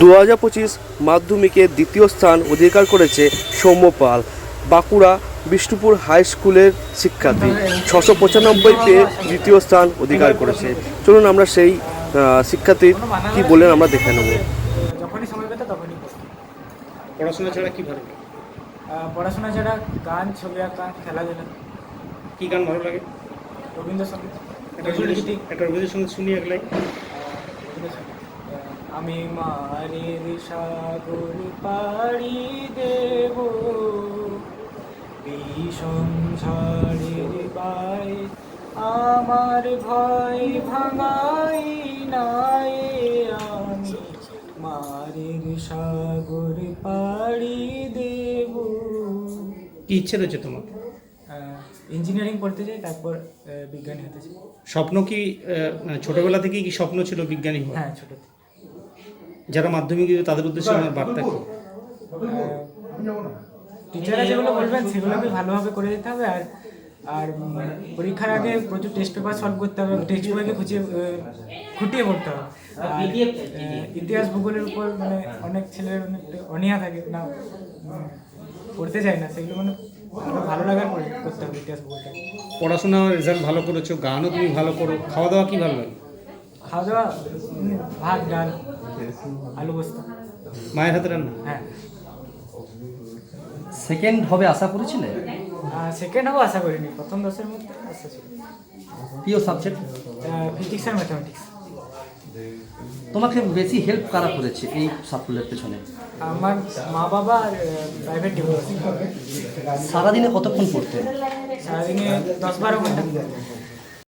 দু হাজার পঁচিশ মাধ্যমিকে দ্বিতীয় স্থান অধিকার করেছে সৌম্য পাল বাঁকুড়া বিষ্ণুপুর হাই স্কুলের শিক্ষার্থী। ছশো পঁচানব্বই পেয়ে দ্বিতীয় স্থান অধিকার করেছে। চলুন আমরা সেই শিক্ষার্থীর কি বললেন আমরা দেখে নেব। যখনই সময় পেতো তখনই পড়াশোনা ছাড়া কি ভালো লাগে? পড়াশোনা ছাড়া গান ছবি আঁকা খেলাধুলা। কি গান ভালো লাগে? রবীন্দ্রসঙ্গীত। একটা রবীন্দ্রসঙ্গীত শুনি এক লাইন। রবীন্দ্রসঙ্গীত। আমি মারের সাগর পাড়ি দেব। বিষম ঝড়ের বাই আমার ভয় ভাঙাই নাই। আমি মারের সাগর পাড়ি দেব। কি ইচ্ছে রয়েছে তোমার? ইঞ্জিনিয়ারিং পড়তে চাই তারপর বিজ্ঞানী হতে চাই। স্বপ্ন কি মানে ছোটবেলা থেকেই কি স্বপ্ন ছিল বিজ্ঞানী হ্যাঁ ছোটো থেকে। যারা মাধ্যমিক দিবে তাদের উদ্দেশ্যে আমার বার্তা কি? টিচাররা যেগুলো বলবেন সেগুলোকে ভালোভাবে করে দিতে হবে আর আর পরীক্ষার আগে প্রচুর টেস্ট পেপার সলভ করতে হবে টেক্সট বইকে খুঁচিয়ে খুঁটিয়ে পড়তে হবে। ইতিহাস ভূগোলের উপর মানে অনেক ছেলের অনেক অনীহা থাকে না পড়তে চায় না সেগুলো মানে ভালো লাগার করতে হবে ইতিহাস ভূগোলটা পড়াশোনা রেজাল্ট ভালো করেছ গানও তুমি ভালো করো খাওয়া দাওয়া কি ভালো লাগে? খাওয়া দাওয়া ভাত ডাল আলু পোস্ত মায়ের হাতে রান্না? হ্যাঁ। সেকেন্ড হবে আশা করেছিলে? সেকেন্ড হব আশা করিনি প্রথম দশের মধ্যে আশা ছিল। প্রিয় সাবজেক্ট ফিজিক্স আর ম্যাথামেটিক্স তোমাকে বেশি হেল্প কারা করেছে এই সাফল্যের পেছনে? আমার মা বাবা আর প্রাইভেট সারাদিনে কতক্ষণ পড়তে সারাদিনে দশ বারো ঘণ্টা।